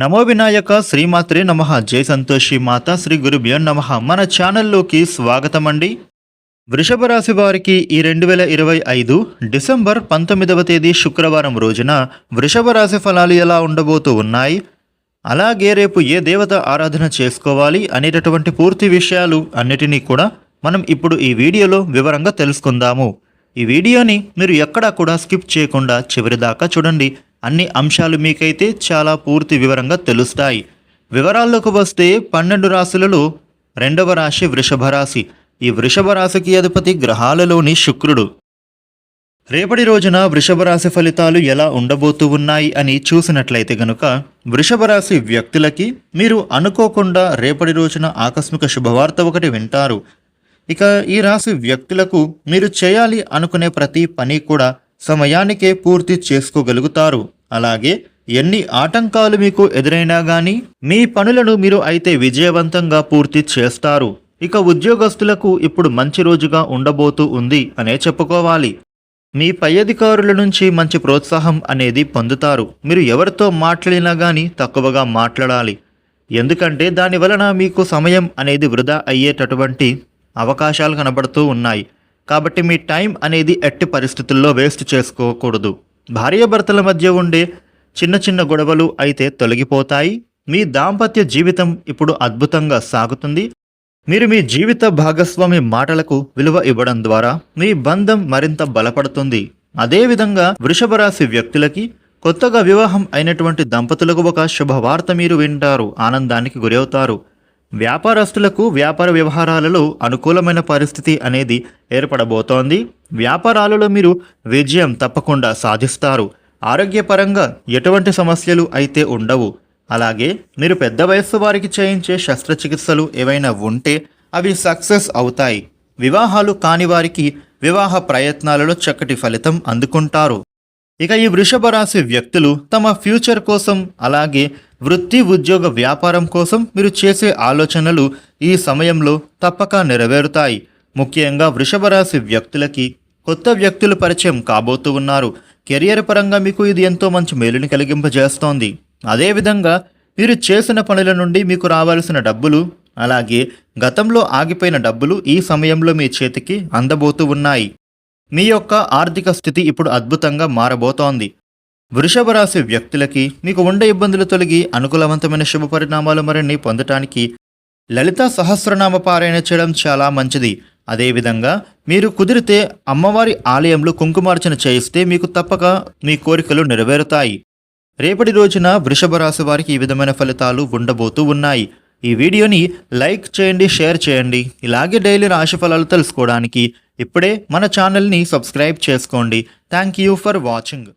నమో వినాయక శ్రీమాత్రే నమ జై సంతోషి మాత శ్రీ గురుభ్యో నమ. మన ఛానల్లోకి స్వాగతం అండి వృషభ రాశి వారికి ఈ రెండు వేల ఇరవై ఐదు డిసెంబర్ పంతొమ్మిదవ తేదీ శుక్రవారం రోజున వృషభ రాశి ఫలాలు ఎలా ఉండబోతూ ఉన్నాయి? అలాగే రేపు ఏ దేవత ఆరాధన చేసుకోవాలి అనేటటువంటి పూర్తి విషయాలు అన్నిటినీ కూడా మనం ఇప్పుడు ఈ వీడియోలో వివరంగా తెలుసుకుందాము. ఈ వీడియోని మీరు ఎక్కడా కూడా స్కిప్ చేయకుండా చివరిదాకా చూడండి. అన్ని అంశాలు మీకైతే చాలా పూర్తి వివరంగా తెలుస్తాయి. వివరాల్లోకి వస్తే పన్నెండు రాశులలో రెండవ రాశి వృషభ రాశి. ఈ వృషభ రాశికి అధిపతి గ్రహాలలోని శుక్రుడు. రేపటి రోజున వృషభ రాశి ఫలితాలు ఎలా ఉండబోతూ ఉన్నాయి అని చూసినట్లయితే గనుక వృషభ రాశి వ్యక్తులకి మీరు అనుకోకుండా రేపటి రోజున ఆకస్మిక శుభవార్త ఒకటి వింటారు. ఇక ఈ రాశి వ్యక్తులకు మీరు చేయాలి అనుకునే ప్రతి పని కూడా సమయానికే పూర్తి చేసుకోగలుగుతారు. అలాగే ఎన్ని ఆటంకాలు మీకు ఎదురైనా కానీ మీ పనులను మీరు అయితే విజయవంతంగా పూర్తి చేస్తారు. ఇక ఉద్యోగస్తులకు ఇప్పుడు మంచి రోజుగా ఉండబోతూ ఉంది అనే చెప్పుకోవాలి. మీ పై అధికారుల నుంచి మంచి ప్రోత్సాహం అనేది పొందుతారు. మీరు ఎవరితో మాట్లాడినా కానీ తక్కువగా మాట్లాడాలి. ఎందుకంటే దాని వలన మీకు సమయం అనేది వృధా అయ్యేటటువంటి అవకాశాలు కనబడుతూ ఉన్నాయి. కాబట్టి మీ టైం అనేది ఎట్టి పరిస్థితుల్లో వేస్ట్ చేసుకోకూడదు. భార్యాభర్తల మధ్య ఉండే చిన్న చిన్న గొడవలు అయితే తొలగిపోతాయి. మీ దాంపత్య జీవితం ఇప్పుడు అద్భుతంగా సాగుతుంది. మీరు మీ జీవిత భాగస్వామి మాటలకు విలువ ఇవ్వడం ద్వారా మీ బంధం మరింత బలపడుతుంది. అదేవిధంగా వృషభ రాశి వ్యక్తులకి కొత్తగా వివాహం అయినటువంటి దంపతులకు ఒక శుభవార్త మీరు వింటారు. ఆనందానికి గురవుతారు. వ్యాపారస్తులకు వ్యాపార వ్యవహారాలలో అనుకూలమైన పరిస్థితి అనేది ఏర్పడబోతోంది. వ్యాపారాలలో మీరు విజయం తప్పకుండా సాధిస్తారు. ఆరోగ్యపరంగా ఎటువంటి సమస్యలు అయితే ఉండవు. అలాగే మీరు పెద్ద వయస్సు వారికి చేయించే శస్త్రచికిత్సలు ఏవైనా ఉంటే అవి సక్సెస్ అవుతాయి. వివాహాలు కాని వారికి వివాహ ప్రయత్నాలలో చక్కటి ఫలితం అందుకుంటారు. ఇక ఈ వృషభ రాశి వ్యక్తులు తమ ఫ్యూచర్ కోసం అలాగే వృత్తి ఉద్యోగ వ్యాపారం కోసం మీరు చేసే ఆలోచనలు ఈ సమయంలో తప్పక నెరవేరుతాయి. ముఖ్యంగా వృషభ రాశి వ్యక్తులకి కొత్త వ్యక్తులు పరిచయం కాబోతూ ఉన్నారు. కెరియర్ పరంగా మీకు ఇది ఎంతో మంచి మేలుని కలిగింపజేస్తోంది. అదేవిధంగా మీరు చేసిన పనుల నుండి మీకు రావాల్సిన డబ్బులు అలాగే గతంలో ఆగిపోయిన డబ్బులు ఈ సమయంలో మీ చేతికి అందబోతూ ఉన్నాయి. మీ యొక్క ఆర్థిక స్థితి ఇప్పుడు అద్భుతంగా మారబోతోంది. వృషభ రాశి వ్యక్తులకి మీకు ఉండే ఇబ్బందులు తొలగి అనుకూలవంతమైన శుభ పరిణామాలు మరిన్ని పొందటానికి లలిత సహస్రనామ పారాయణ చేయడం చాలా మంచిది. అదేవిధంగా మీరు కుదిరితే అమ్మవారి ఆలయంలో కుంకుమార్చన చేయిస్తే మీకు తప్పక మీ కోరికలు నెరవేరుతాయి. రేపటి రోజున వృషభ రాశి వారికి ఈ విధమైన ఫలితాలు ఉండబోతూ ఉన్నాయి. ఈ వీడియోని లైక్ చేయండి షేర్ చేయండి. ఇలాగే డైలీ రాశి ఫలాలు తెలుసుకోవడానికి ఇప్పుడే మన ఛానల్ని సబ్స్క్రైబ్ చేసుకోండి. Thank you for watching.